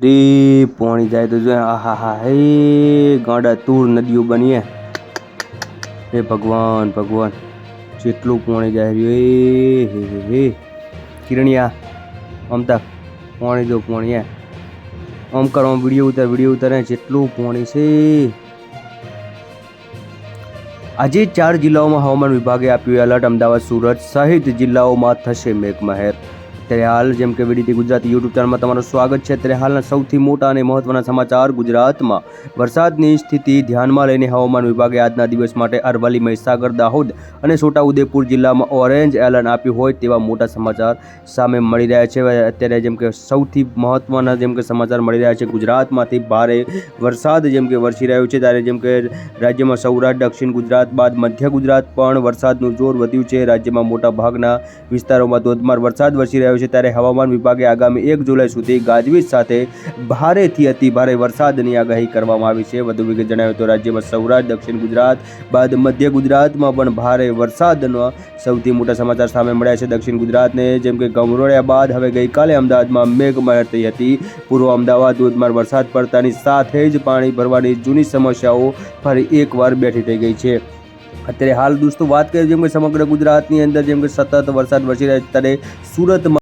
રે પોણી જાય તો જો આહા હા હે ગાડા તૂર નદીઓ બનીએ. હે ભગવાન ભગવાન, જેટલું પોણી જાય રહ્યું એ હે હે કિરણિયા અમતા પોણી જો પોણી આમ કરો, આમ વીડિયો ઉતાર, વીડિયો ઉતારે જેટલું પોણી છે. આજે ચાર જિલ્લાઓમાં હવામાન વિભાગે આપ્યું એલર્ટ અમદાવાદ, સુરત સહિત જિલ્લાઓમાં થશે મેઘમહેર. ત્યારે હાલ જેમ કે વીડીટી ગુજરાતી યુટ્યુબ ચેનલમાં તમારું સ્વાગત છે. ત્યારે હાલના સૌથી મોટા અને મહત્વના સમાચાર ગુજરાતમાં. વરસાદની સ્થિતિ ધ્યાનમાં લઈને હવામાન વિભાગે આજના દિવસ માટે અરવલ્લી, મહીસાગર, દાહોદ અને છોટાઉદેપુર જિલ્લામાં ઓરેન્જ એલર્ટ આપ્યું હોય તેવા મોટા સમાચાર સામે મળી રહ્યા છે. અત્યારે જેમ કે સૌથી મહત્વના જેમ કે સમાચાર મળી રહ્યા છે, ગુજરાતમાંથી ભારે વરસાદ જેમ કે વરસી રહ્યો છે, ત્યારે જેમ કે રાજ્યમાં સૌરાષ્ટ્ર, દક્ષિણ ગુજરાત, બાદ મધ્ય ગુજરાત પણ વરસાદનું જોર વધ્યું છે. રાજ્યમાં મોટા ભાગના વિસ્તારોમાં ધોધમાર વરસાદ વરસી રહ્યો છે. ત્યારે હવામાન વિભાગે આગામી એક જુલાઈ સુધી ગાજવીજ સાથે ભારેથી અતિ ભારે વરસાદની આગાહી કરવામાં આવી છે. વધુ વિગત જણાવે તો રાજ્યમાં સૌરાષ્ટ્ર, દક્ષિણ ગુજરાત, બાદ મધ્ય ગુજરાતમાં પણ ભારે વરસાદના સૌથી મોટા સમાચાર સામે મળ્યા છે. દક્ષિણ ગુજરાતને જેમ કે ગમરોળ્યા બાદ હવે ગઈકાલે અમદાવાદમાં મેઘમહેર થઈ હતી. પૂર્વ અમદાવાદ, ધોધમાર વરસાદ પડતાની સાથે જ પાણી ભરવાની જૂની સમસ્યાઓ ફરી એકવાર બેઠી થઈ ગઈ છે. અત્યારે હાલ દોસ્તો વાત કરીએ જેમ કે સમગ્ર ગુજરાતની અંદર જેમ કે સતત વરસાદ વરસી રહ્યો છે, ત્યારે સુરતમાં